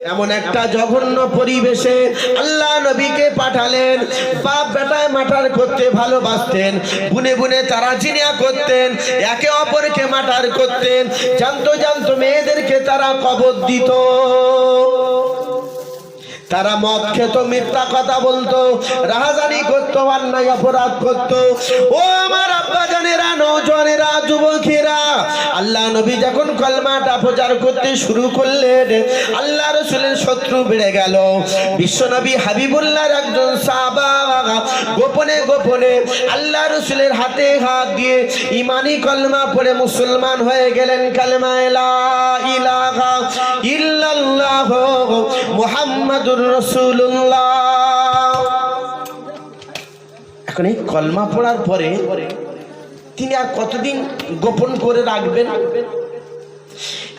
এমন একটা জঘন্য পরিবেশে আল্লাহ নবীকে পাঠালেন। বাপ বেটায় মাটার করতে ভালোবাসতেন, বুনে বুনে তারা চিনিয়া করতেন, একে অপরকে মাটার করতেন, জানতো জানতো মেয়েদেরকে তারা কবর দিত। তারা মদ খেত, মিথ্যা কথা বলতো, রাহাজানি করতো, অন্যায় অপরাধ করতো। ও আমার আব্বা জানেরা নৌজনেরা যুবকেরা, আল্লাহ নবী যখন কলমাটা প্রচার করতে শুরু করলেন, আল্লাহ রসুলের শত্রু বেড়ে গেল। বিশ্ব নবী হাবিবুল্লাহর একজন সাহাবা, গোপনে গোপনে আল্লাহ রসুলের হাতে হাত দিয়ে ইমানি কলমা পড়ে মুসলমান হয়ে গেলেন। কালেমা ইলাহা ইল্লাল্লাহ। মুহাম্মাদুর রাসূলুল্লাহ। এখন এই কলমা পড়ার পরে তিনি আর কতদিন গোপন করে রাখবেন?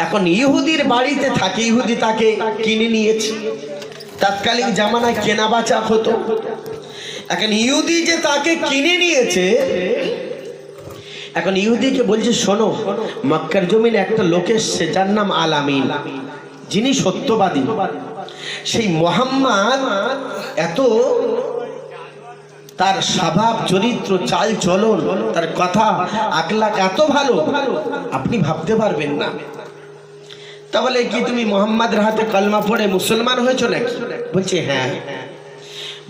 এখন ইহুদির বাড়িতে থাকে, ইহুদি তাকে কিনে নিয়েছে। তৎকালীন জামানায় কেনা বাচা হতো। এখন ইহুদি যে তাকে কিনে নিয়েছে, এখন ইহুদিকে বলছে, শোনো, মক্কার জমিনে একটা লোক এসছে যার নাম আলামিন যিনি সত্যবাদী। সেই মোহাম্মদ এত তার স্বভাব, চরিত্র, চাল চলন, তার কথা আকলাক এত ভালো, আপনি ভাবতে পারবেন না। তাহলে কি তুমি মোহাম্মদের হাতে কলমা পড়ে মুসলমান হয়েছো নাকি? বলছে হ্যাঁ।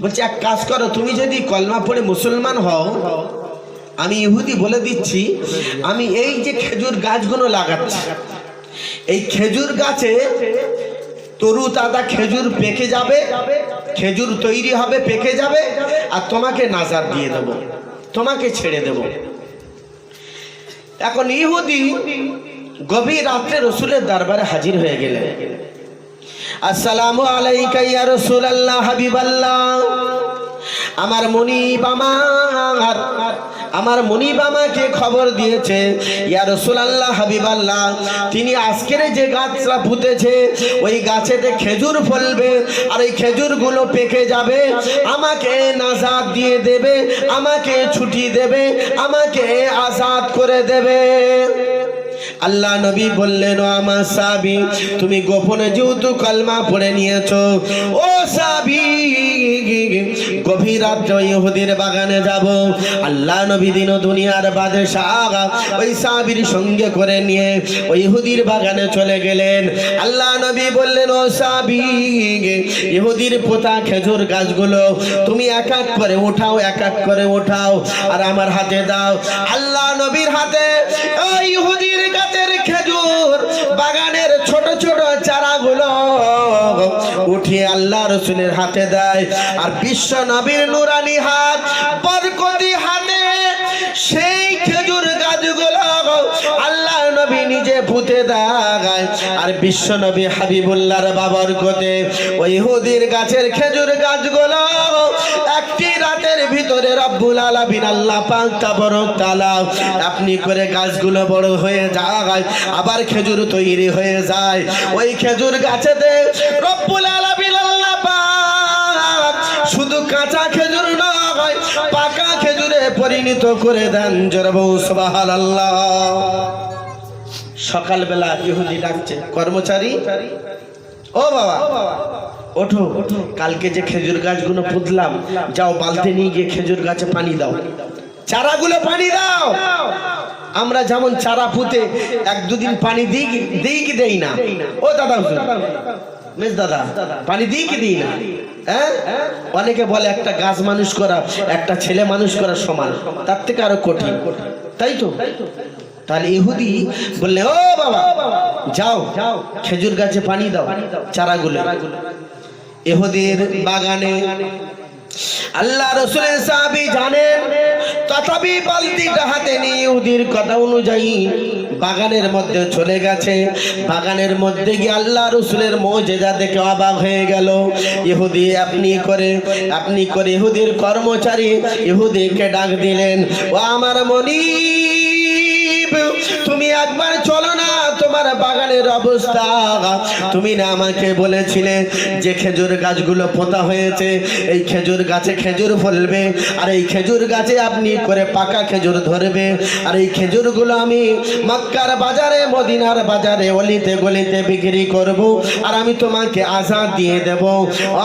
বলছে, এক কাজ করো, তুমি যদি কলমা পড়ে মুসলমান হও, আমি ইহুদি বলে দিচ্ছি, আমি এই যে খেজুর গাছগুলো লাগাচ্ছি, এই খেজুর গাছে তরু তাজা খেজুর পেকে যাবে, খেজুর তৈরি হবে, পেকে যাবে, আর তোমাকে নাজার দিয়ে দেব, তোমাকে ছেড়ে দেব। এখন ইহুদি গভীর রাত্রে রসুলের দরবারে হাজির হয়ে গেলেন। আসসালামু আলাইকা ইয়া রাসূলুল্লাহ হাবিবাল্লাহ। আমার মনিব আমার আমার মনিব আমাকে খবর দিয়েছে ইয়ার ইয়া হাবিব হাবিবাল্লাহ, তিনি আজকের যে গাছটা পুঁতেছে, ওই গাছেতে খেজুর ফলবে আর ওই খেজুরগুলো পেকে যাবে, আমাকে নাজাদ দিয়ে দেবে, আমাকে ছুটি দেবে, আমাকে আজাদ করে দেবে। আল্লাহ নবী বললেন আমার সাবি তুমি গোপনে যেহেতু কালমা পড়ে নিয়েছো, ও সাবি গভীর রাত্রে ইহুদির বাগানে যাব। আল্লাহ নবী দিন দুনিয়ার বাদশাহ ওই সাবির সঙ্গে করে নিয়ে ওই ইহুদির বাগানে চলে গেলেন। আল্লাহ নবী বললেন, ও সাবি ইহুদির পোতা খেজুর গাছগুলো তুমি এক এক করে ওঠাও এক এক করে ওঠাও আর আমার হাতে দাও। আল্লাহ নবীর হাতে ওই উঠিয়ে আল্লাহ রসুলের হাতে দেয়। আর বিশ্ব নবীর নুরানি হাত বরকতি হাতে, সেই খেজুর গাছগুলো আল্লাহ নবী নিজে পুঁতে দাগায়। আর বিশ্ব নবী বাবর কোতে ওই হুদির গাছের খেজুর গাছগুলো ভিতরে রব্বুল আলামিন, আল্লাহ পাক তাবারক তাআলা আপনি করে গাছগুলো বড় হয়ে যায়, আবার খেজুর তৈরি হয়ে যায়। ওই খেজুর গাছেতে রব্বুল আলামিন, আল্লাহ পাক শুধু কাঁচা খেজুর নয়, পাকা খেজুরে পরিণত করে দেন। জোরবু সুবহানাল্লাহ। সকালবেলা ইহুদি ডাকছে, কর্মচারী? ও বাবা। ওঠো কালকে যে খেজুর গাছগুলো পুঁতলাম, যাও বালতি নিয়ে গিয়ে খেজুর গাছে পানি দাও। চারাগুলো পানি দাও। আমরা যেমন চারা পুঁতে এক দুদিন পানি দিই দিই কি দেই না? ও দাদা মেজ দাদা, পানি দিই কি দিই না? হ্যাঁ? অনেকে বলে একটা গাছ মানুষ করা, একটা ছেলে মানুষ করা সমান। তার থেকে আরও কঠিন। তাই তো? তাহলে ইহুদি বললে, ও বাবা, যাও, খেজুর গাছে পানি দাও, চারাগুলো। ইহুদির বাগানে। আল্লাহ রসুলের সাহাবি জানেন, তথাপি বালতিটা হাতে নিয়ে ইহুদির কথা অনুযায়ী বাগানের মধ্যে চলে গেছে। বাগানের মধ্যে গিয়ে আল্লাহ রসুলের মজেজা দেখে অবাক হয়ে গেল। ইহুদি, আপনি করে আপনি করে ইহুদির কর্মচারী, ইহুদিকে ডাক দিলেন, ও আমার মনিব তুমি একবার চলো না, তোমার বাগানের অবস্থা। তুমি না আমাকে বলেছিলে যে খেজুর গাছগুলো পোতা হয়েছে, এই খেজুর গাছে খেজুর ফলবে, আর এই খেজুর গাছে আপনি করে পাকা খেজুর ধরবে, আর এই খেজুরগুলো আমি মক্কার বাজারে, মদিনার বাজারে অলিতে গলিতে বিক্রি করব, আর আমি তোমাকে আজাদ দিয়ে দেব।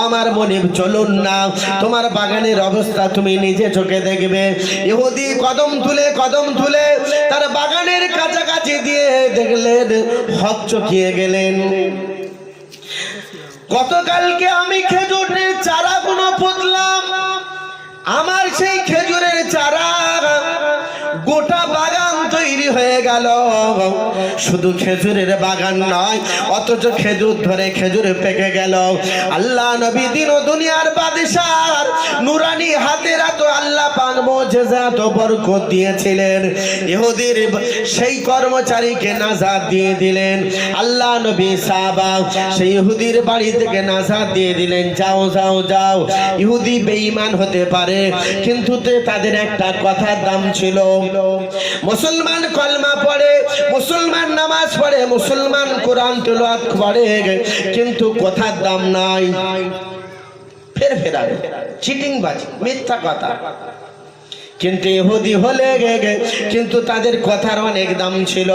আমার মনে চলুন না, তোমার বাগানের অবস্থা তুমি নিজে চোখে দেখবে। ইহুদি কদম তুলে কদম তুলে তার বাগানের কাছাকাছি দিয়ে দেখলেন, হক চকিয়ে গেলেন। গতকালকে আমি খেজুরের চারা গুলো পুতলাম। আমার সেই খেজুরের চারা গোটা বাগান তৈরি হয়ে গেল। শুধু খেজুরের বাগান নয়, অথচ খেজুর ধরে খেজুর পেকে গেল। আল্লাহ নবী দিন ও দুনিয়ার বাদশার নুরানি হাতের এত আল্লাহ পান মোজেজা এত বরকত দিয়েছিলেন। ইহুদির সেই কর্মচারীকে নাজাদ দিয়ে দিলেন। আল্লাহ নবী সাহাবা সেই ইহুদির বাড়ি থেকে নাজাদ দিয়ে দিলেন, যাও যাও যাও। ইহুদি বেঈমান হতে পারে, কিন্তু তে তাদের একটা কথার দাম ছিল। মুসলমান কলমা পড়ে, মুসলমান নামাজ পড়ে, মুসলমান কোরআন তেলাওয়াত করে। কিন্তু কথার দাম নাই। ফের ফেরা চিটিং বাজি, মিথ্যা কথা। কিন্তু ইহুদি হলে কিন্তু তাদের কথার অনেক দাম ছিল।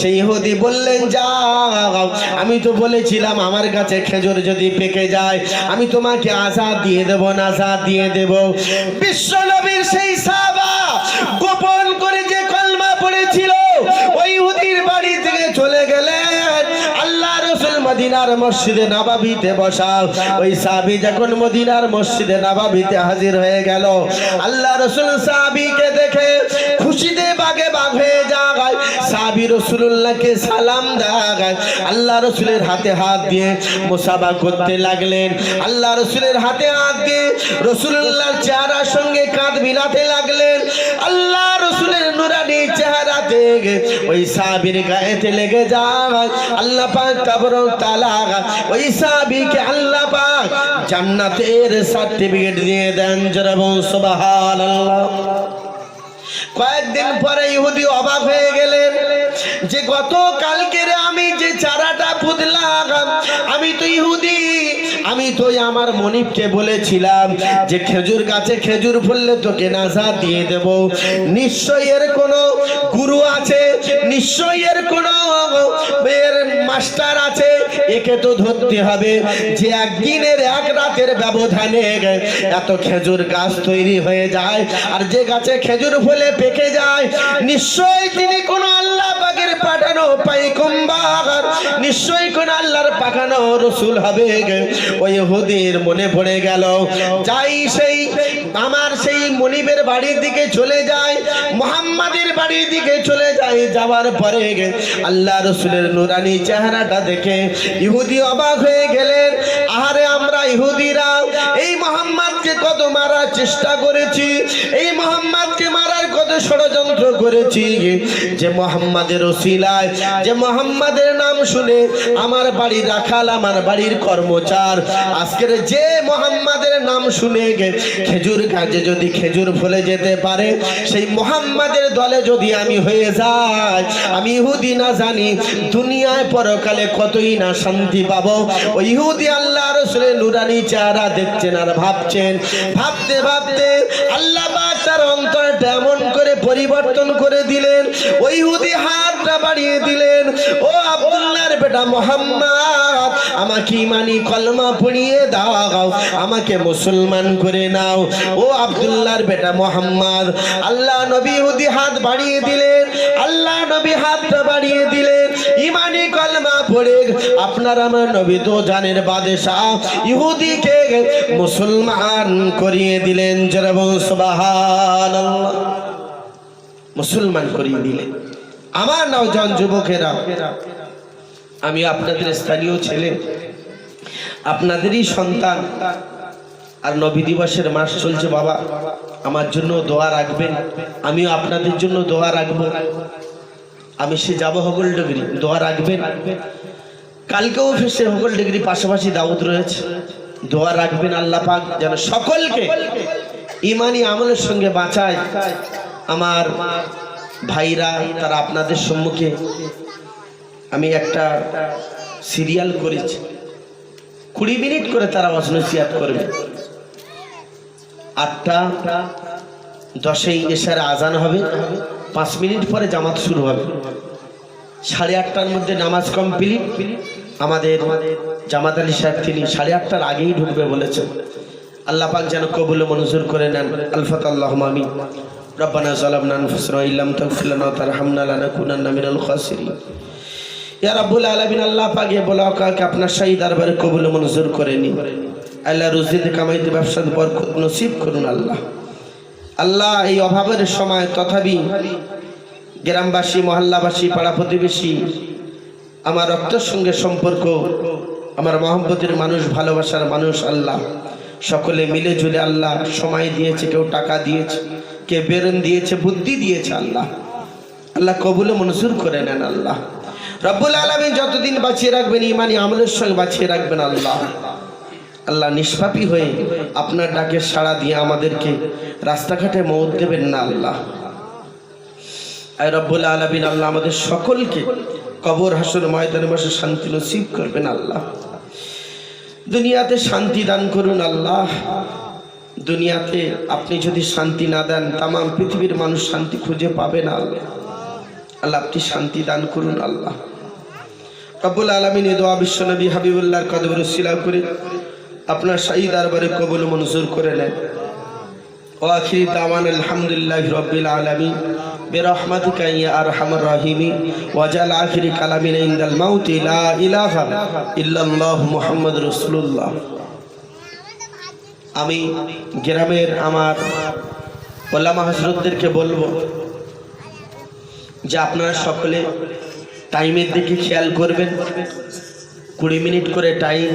সেই ইহুদি বললেন, যাও, আমি তো বলেছিলাম আমার কাছে খেজুর যদি পেকে যায়, আমি তোমাকে আজাদ দিয়ে দেব না আজাদ দিয়ে দেব। বিশ্ব নবীর সেই সাবা বাড়ি থেকে চলে গেলেন। আল্লাহ রসুল মদিনার মসজিদে নাবাবিতে বসা। ওই সাবি যখন মদিনার মসজিদে নাবাবিতে হাজির হয়ে গেল, আল্লাহ রসুল সাবিকে দেখে খুশিতে বাগে বাগ হয়ে যায়। সাবি রসুল্লাহকে সালাম দেয়। আল্লাহ রসুলের হাতে হাত দিয়ে মোসাবা করতে লাগলেন। আল্লাহ রসুলের হাতে হাত দিয়ে রসুল্লাহর চেহারার সঙ্গে কাঁধ মিলাতে লাগলেন। আল্লাহ রসুলের নুরানি চেহারাতে ওই সাবির গায়েতে লেগে যায়। আল্লাহ পাক তাবর তালা ওই সাবিকে আল্লাহ পাক জান্নাতের সার্টিফিকেট দিয়ে দেন। জরাব সুবহানাল্লাহ। কয়েকদিন পরে ইহুদি অবাক হয়ে গেলেন যে গত কালকের আমি যে চারাটা পুতলাম আমি তো ইহুদি। আমি তো আমার বলেছিলাম যে খেজুর গাছে খেজুর ফুললে তোকে নাজা দিয়ে দেব। নিশ্চয় এর কোনো গুরু আছে নিশ্চয় এর কোনো মাস্টার আছে। একে তো ধরতে হবে যে একদিনের এক রাতের ব্যবধানে এত খেজুর গাছ তৈরি হয়ে যায়, আর যে গাছে খেজুর ফলে পেকে যায়, নিশ্চয়ই তিনি কোনো আল্লাহ পাকের পাঠানো পাইকুম্বার নিশ্চয়ই কোন আল্লাহর পাঠানো রসুল হবে ওই হুদির মনে পড়ে গেল। যাই সেই আমার সেই মনিবের বাড়ির দিকে চলে যায়, মোহাম্মদের বাড়ির দিকে চলে যায়, যাওয়ার পরে আল্লাহ রসুলের নুরানি চেহারাটা দেখে ইহুদি অবাক হয়ে গেলেন। আহারে আমরা ইহুদিরা, এই মোহাম্মদকে কত মারার চেষ্টা করেছি, এই মোহাম্মদকে মারার ষড়যন্ত্র করেছি। যে মোহাম্মদের ওসিলায়, যে মোহাম্মদের নাম শুনে আমার বাড়ি রাখাল, আমার বাড়ির কর্মচার। আজকের যে মোহাম্মদের নাম শুনে খেজুর গাছে যদি খেজুর ফলে যেতে পারে, সেই মোহাম্মদের দলে যদি আমি হয়ে যাই, আমি ইহুদি না জানি, দুনিয়ায় পরকালে কতই না শান্তি পাবো। ওই ইহুদি আল্লাহ রসুলের নুরানি চেহারা দেখছেন আর ভাবছেন, ভাবতে ভাবতে আল্লাহ পরিবর্তন করে দিলেন। ওই ইহুদি হাতটা বাড়িয়ে দিলেন। ও আব্দুল্লাহর বেটা মোহাম্মদ, আমাকে ইমানি কলমা পড়িয়ে দাও, আমাকে মুসলমান করে নাও। ও আব্দুল্লাহর বেটা মোহাম্মদ, আল্লাহ নবী ইহুদি হাত বাড়িয়ে দিলেন, আল্লাহ নবী হাতটা বাড়িয়ে দিলেন। ইমানি কলমা পড়ে আপনার আমার নবী তো জানের বাদেশাহ ইহুদিকে মুসলমান করিয়ে দিলেন। যেরকম সুবহানাল্লাহ। মুসলমান করিয়ে দিলেন আমার নওজন যুবকেরা। আমি আপনাদের স্থানীয় ছেলে, আপনাদেরই সন্তান। আর নবী দিবসের মাস চলছে বাবা, আমার জন্য দোয়া রাখবেন। আমিও আপনাদের জন্য দোয়া রাখব। আমি সে যাব হগল ডিগ্রি, দোয়া রাখবেন। কালকেও সে হগল ডিগ্রি পাশাপাশি দাউদ রয়েছে। দোয়া রাখবেন আল্লাহ পাক, যেন সকলকে ইমানি আমলের সঙ্গে বাঁচায়। আমার ভাইরা, তারা আপনাদের সম্মুখে আমি একটা সিরিয়াল করেছি। কুড়ি মিনিট করে তারা অসনসিয়াত করবে। আটটা দশেই এসার আজান হবে, পাঁচ মিনিট পরে জামাত শুরু হবে। সাড়ে আটটার মধ্যে নামাজ কমপ্লিট আমাদের জামাত আলী সাহেব তিনি সাড়ে আটটার আগেই ঢুকবে বলেছেন। আল্লাহ পাক যেন কবুল ও মঞ্জুর করে নেন। আলফাত আল্লাহ আমি জালামনা আনফুসনা ওয়া ইল্লাম তাগফির লানা ওয়া তারহামনা লানাকুনান্না মিনাল খাসিরিন ইয়া রাব্বুল আলামিন, আল্লাহ পাক বলাকাকে আপনার শাহী দরবারে কবুল মঞ্জুর করে নিন। আল্লাহ রুজিতে কামাইতে ব্যবসাতে বরকত নসিব করুন আল্লাহ। আল্লাহ এই অভাবের সময় তথাপি গ্রামবাসী, মহল্লাবাসী, পাড়া প্রতিবেশী, আমার রক্তের সঙ্গে সম্পর্ক, আমার মহব্বতের মানুষ, ভালোবাসার মানুষ আল্লাহ। সকলে মিলে ঝুলে আল্লাহ সময় দিয়েছে, কেউ টাকা দিয়েছে। কে বেরন দিয়েছে, বুদ্ধি দিয়েছে আল্লাহ। আল্লাহ কবুলে মনসুর করে নেন আল্লাহ। রব্বুল আলমী যতদিন বাঁচিয়ে রাখবেন, ইমানি আমলের সঙ্গে বাঁচিয়ে রাখবেন আল্লাহ। আল্লাহ নিষ্পাপী হয়ে আপনার ডাকে সাড়া দিয়ে আমাদেরকে রাস্তাঘাটে মৌত দেবেন না আল্লাহ। আয় রব্বুল আলমিন, আল্লাহ আমাদের সকলকে কবর, হাসর, ময়দানে বসে শান্তি নসিব করবেন আল্লাহ। দুনিয়াতে শান্তি দান করুন আল্লাহ। দুনিয়াতে আপনি যদি শান্তি না দেন তাম পৃথিবীর মানুষ শান্তি খুঁজে পাবে না আল্লাহ আল্লাহ আপনি শান্তি দান করুন আল্লাহ রব্বুল আলমিন এ দোয়া বিশ্বনবী হাবিবুল্লাহর কদবর শিলা করে আপনার শাহী দরবারে কবুল মঞ্জুর করে নেন وآخر دعوانا الحمد لله رب العالمين برحمتك يا أرحم الراحمين وجعل آخر كلامنا عند الموت لا إله إلا الله محمد رسول الله আমি গ্রামের আমার ওলামা হজরতদেরকে বলব যে আপনারা সকলে টাইমের দিকে খেয়াল করবেন। কুড়ি মিনিট করে টাইম